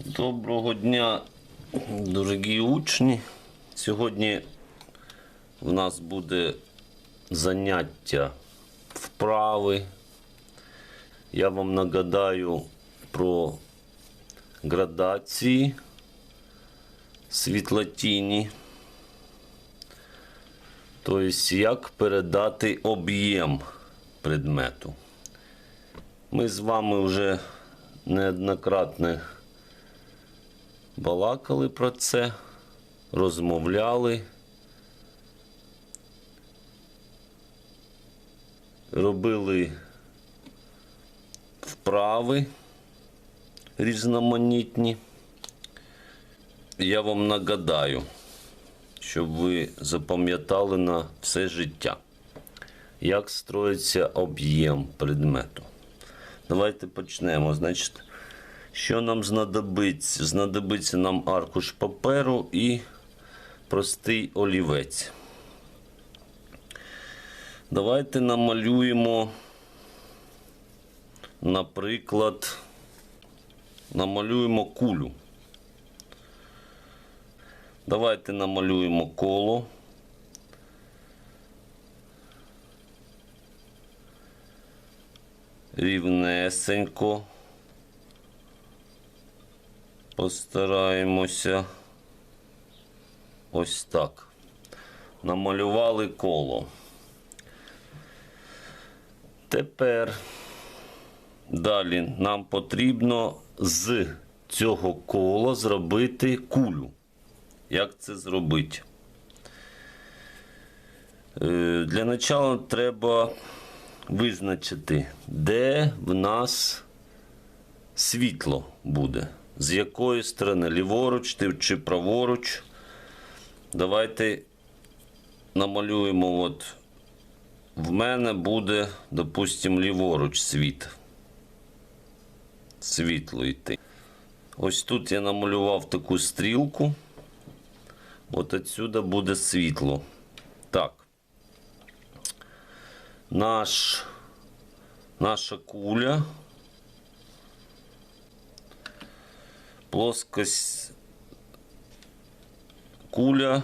Доброго дня, дорогі учні. Сьогодні в нас буде заняття вправи. Я вам нагадаю про градації світлотіні. Тобто, як передати об'єм предмету. Ми з вами вже неоднократно балакали про це, розмовляли, робили вправи різноманітні. Я вам нагадаю, щоб ви запам'ятали на все життя, як строїться об'єм предмету. Давайте почнемо. Значить, що нам знадобиться? Знадобиться нам аркуш паперу і простий олівець. Давайте намалюємо, наприклад, намалюємо кулю. Давайте намалюємо коло. Рівнесенько. Постараємося ось так. Намалювали коло. Тепер далі нам потрібно з цього кола зробити кулю. Як це зробити? Е, Для початку треба визначити, де в нас світло буде. З якої сторони? Ліворуч чи праворуч. Давайте намалюємо. От в мене буде, допустимо, ліворуч світ. Світло йти. Ось тут я намалював таку стрілку. От отсюди буде світло. Так. Наш, наша куля. Плоскость куля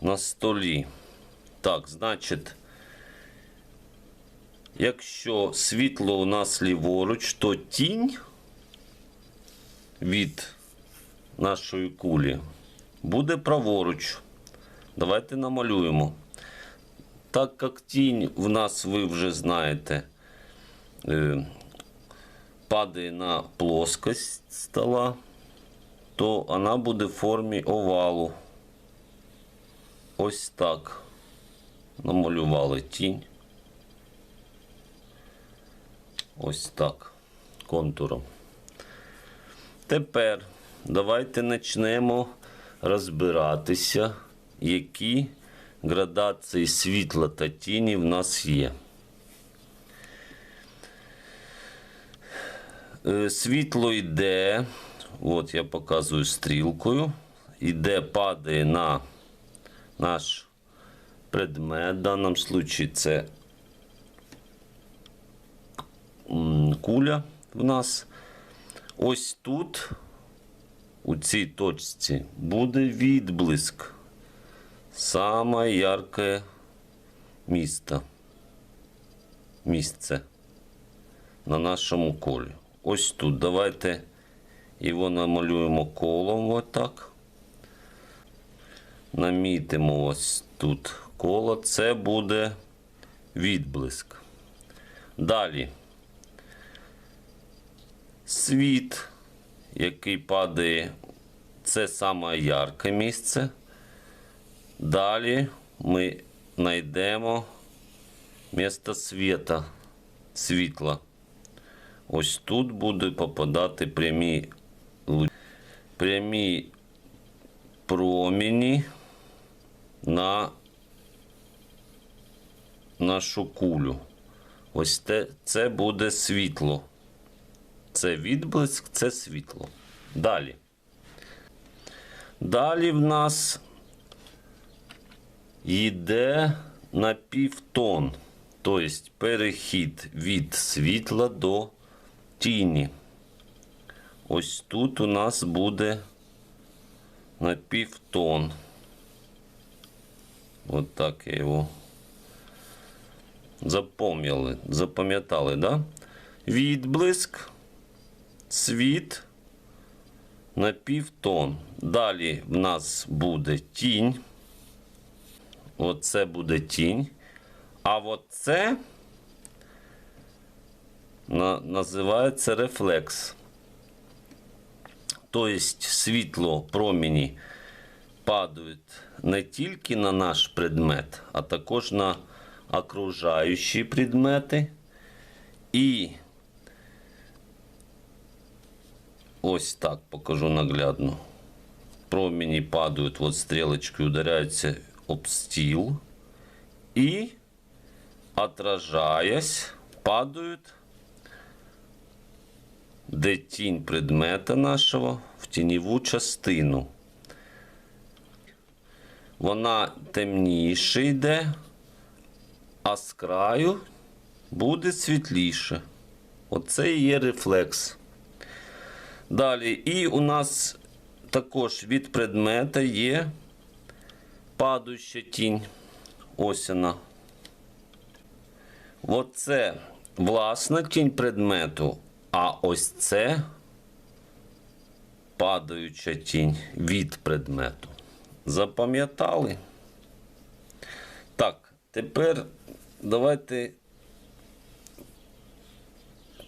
на столі. Так, значить, якщо світло у нас ліворуч, то тінь від нашої кулі буде праворуч. Давайте намалюємо. Так як тінь в нас, ви вже знаєте, падає на плоскость стола, то вона буде в формі овалу. Ось так. Намалювали тінь. Ось так. Контуром. Тепер давайте почнемо розбиратися, які градації світла та тіні в нас є. Світло йде, от я показую стрілкою, йде, падає на наш предмет. В даному случаї це куля в нас. Ось тут, у цій точці, буде відблиск. Саме ярке місто. Місце на нашому колі. Ось тут. Давайте його намалюємо колом отак. Намітимо ось тут коло. Це буде відблиск. Далі. Світ, який падає, це саме ярке місце. Далі ми знайдемо місце світа, світла. Ось тут буде попадати прямі, прямі промені на нашу кулю. Ось те, це буде світло. Це відблиск, це світло. Далі. Далі в нас йде на півтон. Тобто перехід від світла до тіні. ось тут у нас буде на півтон. От так я його запам'ятали, запам'ятали, да? Відблиск, світ на півтон. Далі в нас буде тінь. Оце буде тінь. А от це на, називається рефлекс. Тобто світло промені падають не тільки на наш предмет, а також на окружаючі предмети. І ось так покажу наглядно. Промені падають, от стрілочкою ударяються об стіл. І, отражаясь, падають де тінь предмета нашого в тіньову частину. Вона темніше йде, а з краю буде світліше. Оце і є рефлекс. Далі, і у нас також від предмета є падаюча тінь. Ось вона. Оце власна тінь предмету, а ось це падаюча тінь від предмету. Запам'ятали? Так, тепер давайте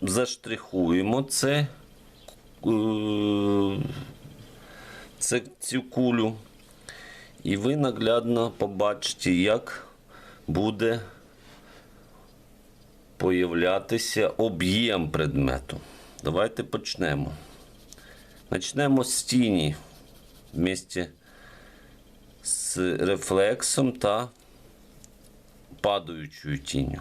заштрихуємо це, е, це цю кулю. І ви наглядно побачите, як буде появлятися об'єм предмету. Давайте почнемо. Почнемо з тіні вместе з рефлексом та падаючою тінню.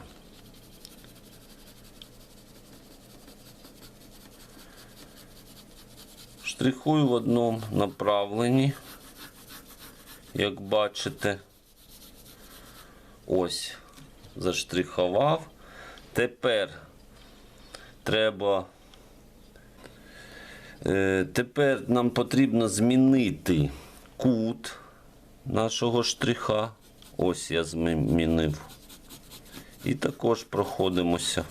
Штрихую в одному направленні, як бачите. Ось, заштрихував. Тепер треба. Е, Тепер нам потрібно змінити кут нашого штриха. Ось я змінив. І також проходимося.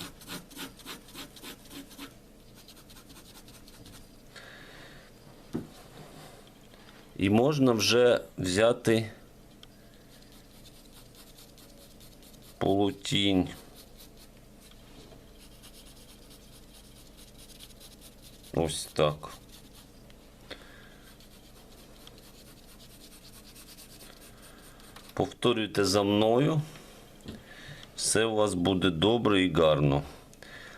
І можна вже взяти полутінь. Ось так. Повторюйте за мною. Все у вас буде добре і гарно.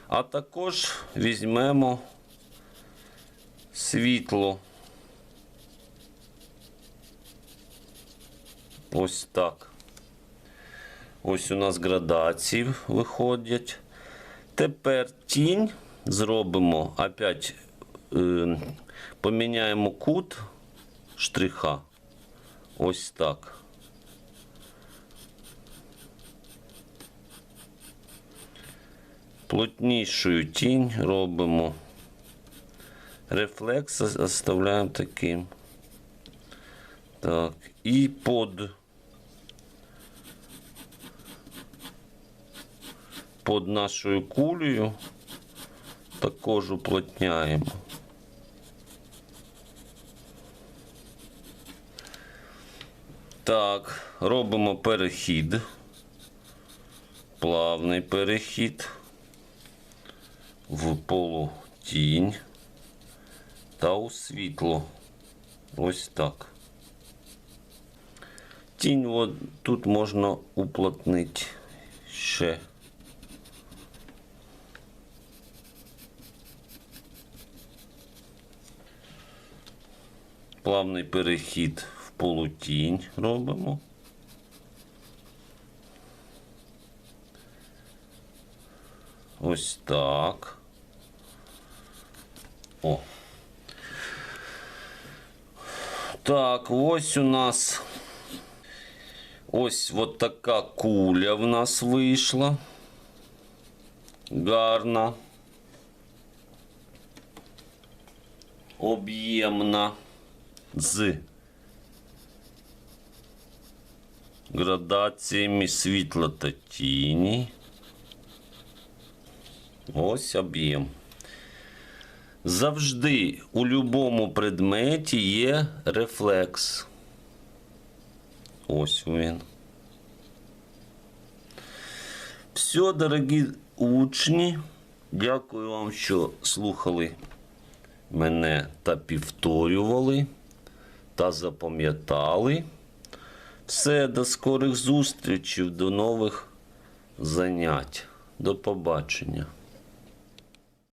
А також візьмемо світло. Ось так. Ось у нас градації виходять. Тепер тінь зробимо опять поміняємо кут штриха. Ось так. Плотнішою тінь робимо. Рефлекс оставляємо таким. Так, і под под нашою кулею також уплотняємо. Так, робимо перехід, плавний перехід в полутінь та у світло. Ось так. Тінь от тут можна уплотнити ще. Плавний перехід полутінь робимо. Ось так. О. Так, ось у нас ось от така куля в нас вийшла. Гарна. об'ємна з градаціями світла та тіні. Ось об'єм. Завжди у будь-якому предметі є рефлекс. Ось він. Все, дорогі учні. Дякую вам, що слухали мене та повторювали та запам'ятали. Все, до скорих зустрічей, до нових занять. До побачення.